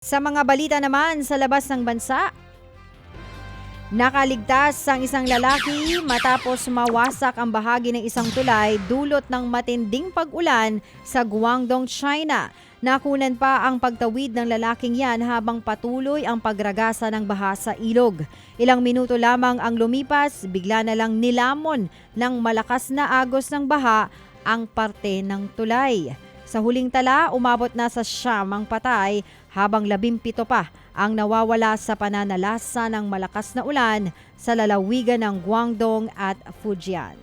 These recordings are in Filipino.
Sa mga balita naman sa labas ng bansa, nakaligtas ang isang lalaki matapos mawasak ang bahagi ng isang tulay dulot ng matinding pag-ulan sa Guangdong, China. Nakunan pa ang pagtawid ng lalaking yan habang patuloy ang pagragasa ng baha sa ilog. Ilang minuto lamang ang lumipas, bigla na lang nilamon ng malakas na agos ng baha ang parte ng tulay. Sa huling tala, umabot na sa siyam ang patay habang labimpito pa ang nawawala sa pananalasa ng malakas na ulan sa lalawigan ng Guangdong at Fujian.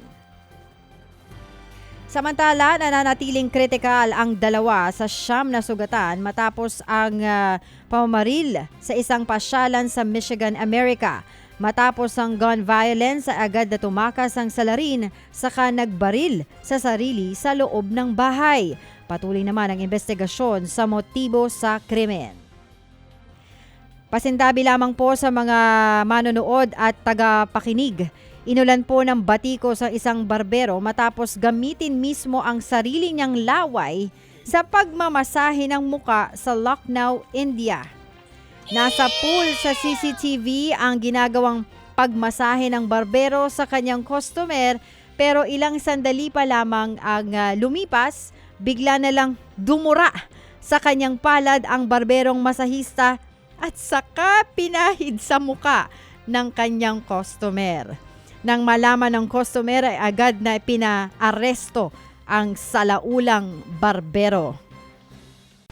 Samantala, nananatiling kritikal ang dalawa sa siyam na sugatan matapos ang ah, pamamaril sa isang pasyalan sa Michigan, America. Matapos ang gun violence, agad na tumakas ang salarin saka nagbaril sa sarili sa loob ng bahay. Patuloy naman ang investigasyon sa motibo sa krimen. Pasintabi lamang po sa mga manonood at tagapakinig. Inulan po ng batiko sa isang barbero matapos gamitin mismo ang sarili niyang laway sa pagmamasahe ng muka sa Lucknow, India. Nasa pool sa CCTV ang ginagawang pagmasahe ng barbero sa kanyang customer pero ilang sandali pa lamang ang ah, lumipas, bigla na lang dumura sa kanyang palad ang barberong masahista at saka pinahid sa muka ng kanyang customer. Nang malaman ng customer ay agad na pinaaresto ang salaulang barbero.